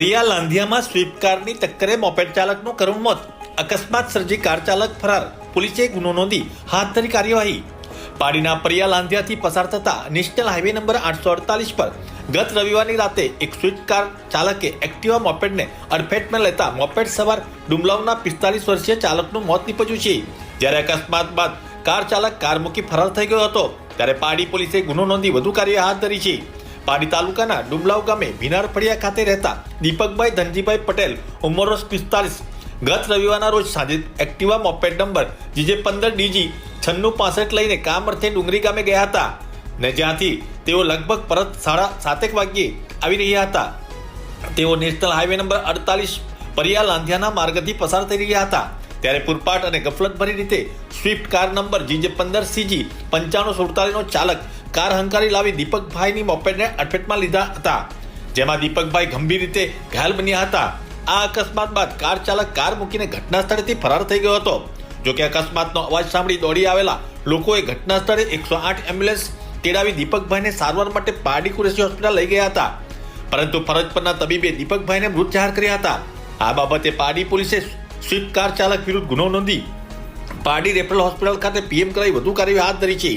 Riya લાંધિયામાં sweep કારની ટક્કરે moped ચાલકનું કરુણ મોત. અકસ્માત સર્જી કાર ચાલક ફરાર. પોલીસે ગુનો નોંધી હાથ ધરી કાર્યવાહી. પાડીના પરિયા લાંધિયાથી પસાર થતા નેશનલ હાઈવે નંબર આઠસો અડતાલીસ પર ગત રવિવારની રાતે એક સ્વિફ્ટ કાર ચાલકે એક્ટિવા મોપેડને અડફેટમાં લેતા મોપેડ સવાર ડુમલાવના પિસ્તાલીસ વર્ષીય ચાલકનું મોત નીપજ્યું છે. જ્યારે અકસ્માત બાદ કાર ચાલક કાર મૂકી ફરાર થઈ ગયો હતો, ત્યારે પાડી પોલીસે ગુનો નોંધી વધુ કાર્ય હાથ ધરી છે. પાડી તાલુકાના ડુમલાવ ગામે ભીનાર ફળિયા ખાતે રહેતા દીપકભાઈ ધનજીભાઈ પટેલ ઉંમર પિસ્તાલીસ. ગત રવિવારના રોજ સાંજે એક્ટિવા મોપેડ નંબર જીજે પંદર ડીજી છન્નું પાસઠ લઈને કામ અર્થે ડુંગરી ગામે ગયા હતા ને જ્યાંથી તેઓ લગભગ પરત સાડા સાતેક વાગ્યે આવી રહ્યા હતા. તેઓ નેશનલ હાઈવે નંબર અડતાલીસ પરિયા લાંધિયાના માર્ગથી પસાર થઈ રહ્યા હતા. ત્યારે પૂરપાટ અને ગફલતભરી રીતે સ્વિફ્ટ કાર નંબર જીજે પંદર સીજી પંચાણું સુડતાલીસનો ચાલક કાર હંકારી લાવી દીપકભાઈની મોપેડને અડફેટમાં લીધા હતા. જેમાં દીપકભાઈ ગંભીર રીતે ઘાયલ બન્યા હતા. આ અકસ્માત બાદ કાર ચાલક કાર મૂકીને ઘટના સ્થળેથી ફરાર થઈ ગયો હતો. જોકે અકસ્માતનો અવાજ સાંભળી દોડી આવેલા લોકોએ ઘટના સ્થળે એકસો આઠ એમ્બ્યુલન્સ તેડાવી દીપકભાઈને સારવાર માટે પારડી કુરેશી હોસ્પિટલ લઈ ગયા હતા. પરંતુ ફરજ પરના તબીબે દીપકભાઈને મૃત જાહેર કર્યા હતા. આ બાબતે પારડી પોલીસે સ્વિફ્ટ કાર ચાલક વિરુદ્ધ ગુનો નોંધી પાડી રેફરલ હોસ્પિટલ ખાતે પીએમ કરાવી વધુ કાર્યવાહી હાથ ધરી છે.